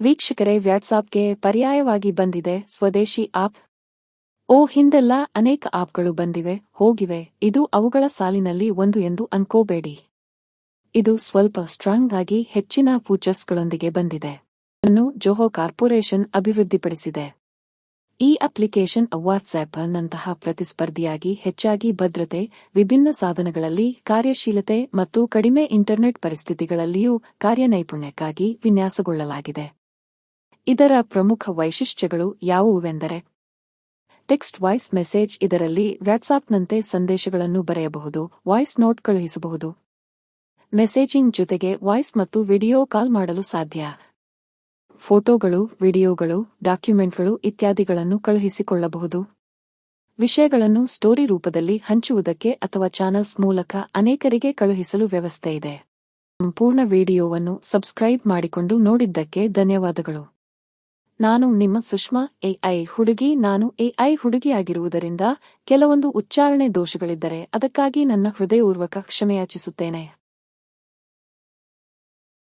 ವೀಕ್ಷಕರೇ, ವ್ಯಾಟ್ಸಾಪ್ಗೆ ಪರ್ಯಾಯವಾಗಿ ಬಂದಿದೆ ಸ್ವದೇಶಿ ಆಪ್. ಓ, ಹಿಂದೆಲ್ಲ ಅನೇಕ ಆಪ್ಗಳು ಬಂದಿವೆ, ಹೋಗಿವೆ, ಇದು ಅವುಗಳ ಸಾಲಿನಲ್ಲಿ ಒಂದು ಎಂದು ಅನ್ಕೋಬೇಡಿ. ಇದು ಸ್ವಲ್ಪ ಸ್ಟ್ರಾಂಗ್ ಆಗಿ ಹೆಚ್ಚಿನ ಫೀಚರ್ಸ್ಗಳೊಂದಿಗೆ ಬಂದಿದೆ. ಅನ್ನು ಜೋಹೋ ಕಾರ್ಪೊರೇಷನ್ ಅಭಿವೃದ್ಧಿಪಡಿಸಿದೆ. ಈ ಅಪ್ಲಿಕೇಶನ್ ವಾಟ್ಸ್ಆಪ್ ನಂತಹ ಪ್ರತಿಸ್ಪರ್ಧಿಯಾಗಿ ಹೆಚ್ಚಾಗಿ ಭದ್ರತೆ, ವಿಭಿನ್ನ ಸಾಧನಗಳಲ್ಲಿ ಕಾರ್ಯಶೀಲತೆ ಮತ್ತು ಕಡಿಮೆ ಇಂಟರ್ನೆಟ್ ಪರಿಸ್ಥಿತಿಗಳಲ್ಲಿಯೂ ಕಾರ್ಯನೈಪುಣ್ಯಕ್ಕಾಗಿ ವಿನ್ಯಾಸಗೊಳ್ಳಲಾಗಿದೆ. ಇದರ ಪ್ರಮುಖ ವೈಶಿಷ್ಟ್ಯಗಳು ಯಾವುವೆಂದರೆ ಟೆಕ್ಸ್ಟ್ ವಾಯ್ಸ್ ಮೆಸೇಜ್ ಇದರಲ್ಲಿ ವ್ಯಾಟ್ಸಾಪ್ನಂತೆ ಸಂದೇಶಗಳನ್ನು ಬರೆಯಬಹುದು, ವಾಯ್ಸ್ ನೋಟ್ ಕಳುಹಿಸಬಹುದು. ಮೆಸೇಜಿಂಗ್ ಜೊತೆಗೆ ವಾಯ್ಸ್ ಮತ್ತು ವಿಡಿಯೋ ಕಾಲ್ ಮಾಡಲು ಸಾಧ್ಯ. ಫೋಟೋಗಳು, ವಿಡಿಯೋಗಳು, ಡಾಕ್ಯುಮೆಂಟ್ಗಳು ಇತ್ಯಾದಿಗಳನ್ನು ಕಳುಹಿಸಿಕೊಳ್ಳಬಹುದು. ವಿಷಯಗಳನ್ನು ಸ್ಟೋರಿ ರೂಪದಲ್ಲಿ ಹಂಚುವುದಕ್ಕೆ ಅಥವಾ ಚಾನಲ್ಸ್ ಮೂಲಕ ಅನೇಕರಿಗೆ ಕಳುಹಿಸಲು ವ್ಯವಸ್ಥೆ ಇದೆ. ಸಂಪೂರ್ಣ ವಿಡಿಯೋವನ್ನು ಸಬ್ಸ್ಕ್ರೈಬ್ ಮಾಡಿಕೊಂಡು ನೋಡಿದ್ದಕ್ಕೆ ಧನ್ಯವಾದಗಳು. ನಾನು ನಿಮ್ಮ ಸುಷ್ಮಾ ಎಐ ಹುಡುಗಿ, ನಾನು ಎಐ ಹುಡುಗಿಯಾಗಿರುವುದರಿಂದ ಕೆಲವೊಂದು ಉಚ್ಚಾರಣೆ ದೋಷಗಳಿದ್ದರೆ ಅದಕ್ಕಾಗಿ ನನ್ನ ಹೃದಯಪೂರ್ವಕ ಕ್ಷಮೆಯಾಚಿಸುತ್ತೇನೆ.